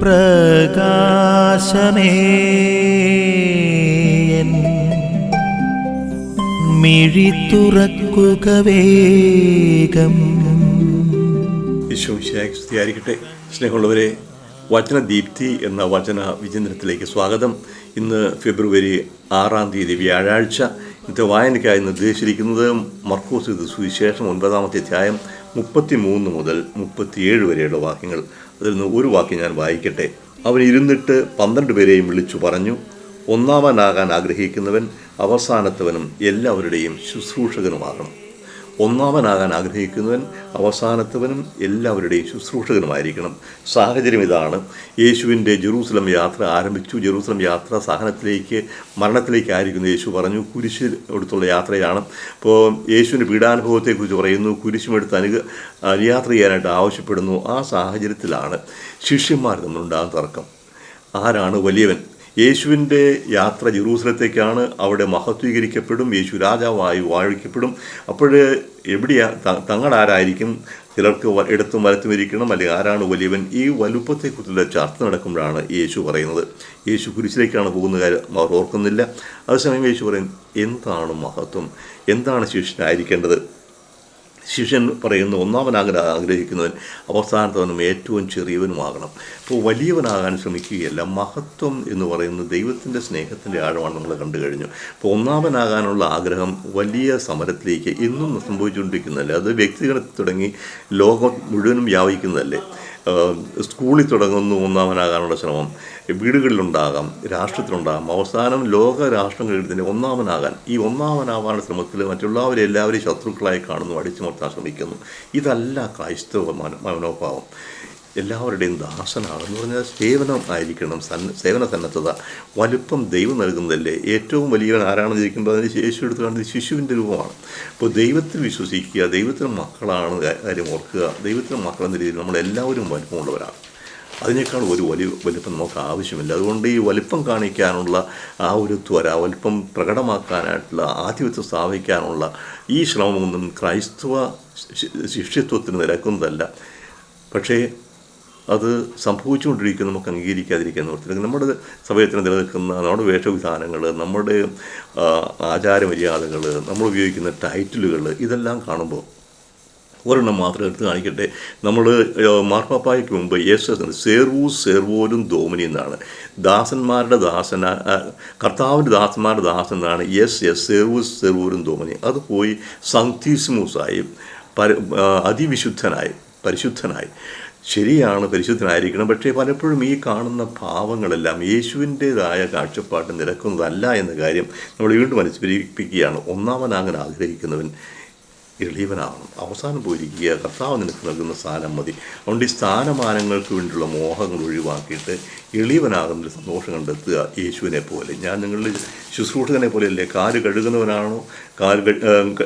പ്രകാശമേ. മിഴി തുറക്കുക വേഗം. വിശ്വവിശാഖ സ്നേഹമുള്ളവരെ സ്നേഹമുള്ളവരെ വചനദീപ്തി എന്ന വചന വിചിന്തനത്തിലേക്ക് സ്വാഗതം. ഇന്ന് ഫെബ്രുവരി ആറാം തീയതി വ്യാഴാഴ്ച. ഇന്നത്തെ വായനയ്ക്കായി നിർദ്ദേശിച്ചിരിക്കുന്നത് മർക്കോസ് സുവിശേഷം ഒൻപതാമത്തെ അധ്യായം മുപ്പത്തി മൂന്ന് മുതൽ മുപ്പത്തിയേഴ് വരെയുള്ള വാക്യങ്ങൾ. അതിൽ നിന്ന് ഒരു വാക്യം ഞാൻ വായിക്കട്ടെ. അവൻ ഇരുന്നിട്ട് പന്ത്രണ്ട് പേരെയും വിളിച്ചു പറഞ്ഞു ഒന്നാമനാകാൻ ആഗ്രഹിക്കുന്നവൻ അവസാനത്തവനും എല്ലാവരുടെയും ശുശ്രൂഷകനുമാകണം. ഒന്നാമനാകാൻ ആഗ്രഹിക്കുന്നവൻ അവസാനത്തവനും എല്ലാവരുടെയും ശുശ്രൂഷകനുമായിരിക്കണം. സാഹചര്യം ഇതാണ്. യേശുവിന്റെ ജെറൂസലം യാത്ര ആരംഭിച്ചു. ജെറൂസലം യാത്ര സഹനത്തിലേക്ക് മരണത്തിലേക്കായിരിക്കുന്നു യേശു പറഞ്ഞു. കുരിശിൽ എടുത്തുള്ള യാത്രയാണ് ഇപ്പോൾ യേശുവിന്റെ പീഡാനുഭവത്തെക്കുറിച്ച് പറയുന്നു. കുരിശുമെടുത്ത് അനു യാത്ര ചെയ്യാനായിട്ട് ആവശ്യപ്പെടുന്നു. ആ സാഹചര്യത്തിലാണ് ശിഷ്യന്മാർ തമ്മിലുണ്ടാകുന്ന തർക്കം. ആരാണ് വലിയവൻ? യേശുവിന്റെ യാത്ര ജെറൂസലത്തേക്കാണ് അവിടെ മഹത്വീകരിക്കപ്പെടും യേശു രാജാവായി വാഴിക്കപ്പെടും. അപ്പോൾ എവിടെയാ തങ്ങൾ ആരായിരിക്കും ചിലർക്ക് ഇടത്തും വലത്തും ഇരിക്കണം. അല്ലെങ്കിൽ ആരാണ് വലിയവൻ? ഈ വലുപ്പത്തെക്കുറിച്ചുള്ള ചർച്ച നടക്കുമ്പോഴാണ് യേശു പറയുന്നത്. യേശു കുരിശിലേക്കാണ് പോകുന്ന കാര്യം അവർ ഓർക്കുന്നില്ല. അതേസമയം യേശു പറയും എന്താണ് മഹത്വം? എന്താണ് ശിഷ്യനായിരിക്കേണ്ടത്? ശിഷ്യൻ പറയുന്നു ഒന്നാമനാകാൻ ആഗ്രഹിക്കുന്നവൻ അവസാനത്തവനും ഏറ്റവും ചെറിയവനുമാകണം. അപ്പോൾ വലിയവനാകാൻ ശ്രമിക്കുകയല്ല മഹത്വം എന്ന് പറയുന്നത് ദൈവത്തിന്റെ സ്നേഹത്തിന്റെ ആഴമാണ് നമ്മൾ കണ്ടു കഴിഞ്ഞു. അപ്പോൾ ഒന്നാമനാകാനുള്ള ആഗ്രഹം വലിയ സമരത്തിലേക്ക് ഇന്നും സംഭവിച്ചുകൊണ്ടിരിക്കുന്നതല്ലേ? അത് വ്യക്തികളെ തുടങ്ങി ലോകം മുഴുവനും വ്യാപിക്കുന്നതല്ലേ? സ്കൂളിൽ തുടങ്ങുന്നു ഒന്നാമനാകാനുള്ള ശ്രമം വീടുകളിലുണ്ടാകാം രാഷ്ട്രത്തിലുണ്ടാകാം അവസാനം ലോക രാഷ്ട്രങ്ങളിൽ തന്നെ ഒന്നാമനാകാൻ. ഈ ഒന്നാമനാവാനുള്ള ശ്രമത്തിൽ മറ്റുള്ളവരെ എല്ലാവരെയും ശത്രുക്കളായി കാണുന്നു അടിച്ചുമർത്താൻ ശ്രമിക്കുന്നു. ഇതല്ല ക്രൈസ്തവ മനോഭാവം. എല്ലാവരുടെയും ദാസനാണെന്ന് പറഞ്ഞാൽ സേവനം ആയിരിക്കണം സന്ന സേവന സന്നദ്ധത. വലുപ്പം ദൈവം നൽകുന്നതല്ലേ? ഏറ്റവും വലിയവൻ ആരാണെന്ന് ചോദിക്കുമ്പോൾ അതിന് ശേഷി എടുത്ത് കാണുന്നത് ശിശുവിന്റെ രൂപമാണ്. അപ്പോൾ ദൈവത്തിൽ വിശ്വസിക്കുക ദൈവത്തിന് മക്കളാണ് കാര്യം ഓർക്കുക. ദൈവത്തിന് മക്കളെന്ന രീതിയിൽ നമ്മളെല്ലാവരും വലുപ്പമുള്ളവരാണ്. അതിനേക്കാൾ ഒരു വലിയ വലിപ്പം നമുക്ക് ആവശ്യമില്ല. അതുകൊണ്ട് ഈ വലിപ്പം കാണിക്കാനുള്ള ആ ഒരു ത്വര വലിപ്പം പ്രകടമാക്കാനായിട്ടുള്ള ആധിപത്യം സ്ഥാപിക്കാനുള്ള ഈ ശ്രമമൊന്നും ക്രൈസ്തവ ശിഷ്യത്വത്തിന് നിരക്കുന്നതല്ല. പക്ഷേ അത് സംഭവിച്ചുകൊണ്ടിരിക്കുന്നത് നമുക്ക് അംഗീകരിക്കാതിരിക്കാൻ നിർത്തില്ല നമ്മുടെ സമയത്തിന് നിലനിൽക്കുന്ന നമ്മുടെ വേഷവിധാനങ്ങൾ നമ്മുടെ ആചാരമര്യാദകൾ നമ്മൾ ഉപയോഗിക്കുന്ന ടൈറ്റിലുകൾ ഇതെല്ലാം കാണുമ്പോൾ ഒരെണ്ണം മാത്രം എടുത്ത് കാണിക്കട്ടെ. നമ്മൾ മാർപ്പാപ്പായ്ക്ക് മുമ്പ് യേശു സേർവൂ സെർവോരും ദോമിനി എന്നാണ്. ദാസന്മാരുടെ ദാസന കർത്താവിന്റെ ദാസന്മാരുടെ ദാസൻ എന്നാണ് യെസ് യെസ് സെർവൂ സേർവോലും ദോമിനി. അത് പോയി സങ്തീസ്മൂസായി പര അതിവിശുദ്ധനായി പരിശുദ്ധനായി. ശരിയാണ് പരിശുദ്ധനായിരിക്കണം. പക്ഷേ പലപ്പോഴും ഈ കാണുന്ന ഭാവങ്ങളെല്ലാം യേശുവിന്റേതായ കാഴ്ചപ്പാട് നിരക്കുന്നതല്ല എന്ന കാര്യം നമ്മൾ വീണ്ടും അനുസ്മരിപ്പിക്കുകയാണ് ഒന്നാമനാകാൻ ആഗ്രഹിക്കുന്നവൻ എളിയവനാവണം. അവസാനം പോയിരിക്കുക കർത്താവ് നിനക്ക് നൽകുന്ന സ്ഥാനം മതി. അതുകൊണ്ട് ഈ സ്ഥാനമാനങ്ങൾക്ക് വേണ്ടിയുള്ള മോഹങ്ങൾ ഒഴിവാക്കിയിട്ട് എളിയവനാകുന്നതിൽ സന്തോഷം കണ്ടെത്തുക യേശുവിനെ പോലെ ഞാൻ നിങ്ങളുടെ ശുശ്രൂഷകനെ പോലെയല്ലേ? കാൽ കഴുകുന്നവനാണോ? കാൽ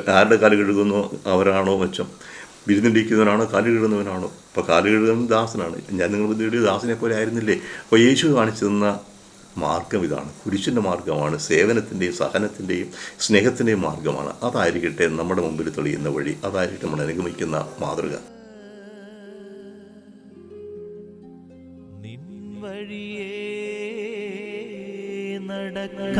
ആരുടെ കാൽ കഴുകുന്നോ അവരാണോ? മെച്ചം. വിരുന്നിരിക്കുന്നവനാണോ കാൽ കഴുകുന്നവനാണോ. അപ്പോൾ കാൽ കഴുകുന്ന ദാസനാണ്. ഞാൻ നിങ്ങൾ നേടിയ ദാസനെ പോലെ ആയിരുന്നില്ലേ? അപ്പോൾ യേശു കാണിച്ചു തന്ന മാർഗം ഇതാണ്. കുരിശിന്റെ മാർഗമാണ് സേവനത്തിന്റെയും സഹനത്തിന്റെയും സ്നേഹത്തിന്റെയും മാർഗമാണ്. അതായിരിക്കട്ടെ നമ്മുടെ മുമ്പിൽ തെളിയുന്ന വഴി. അതായിരിക്കട്ടെ നമ്മൾ അനുഗമിക്കുന്ന മാതൃക. നടക്ക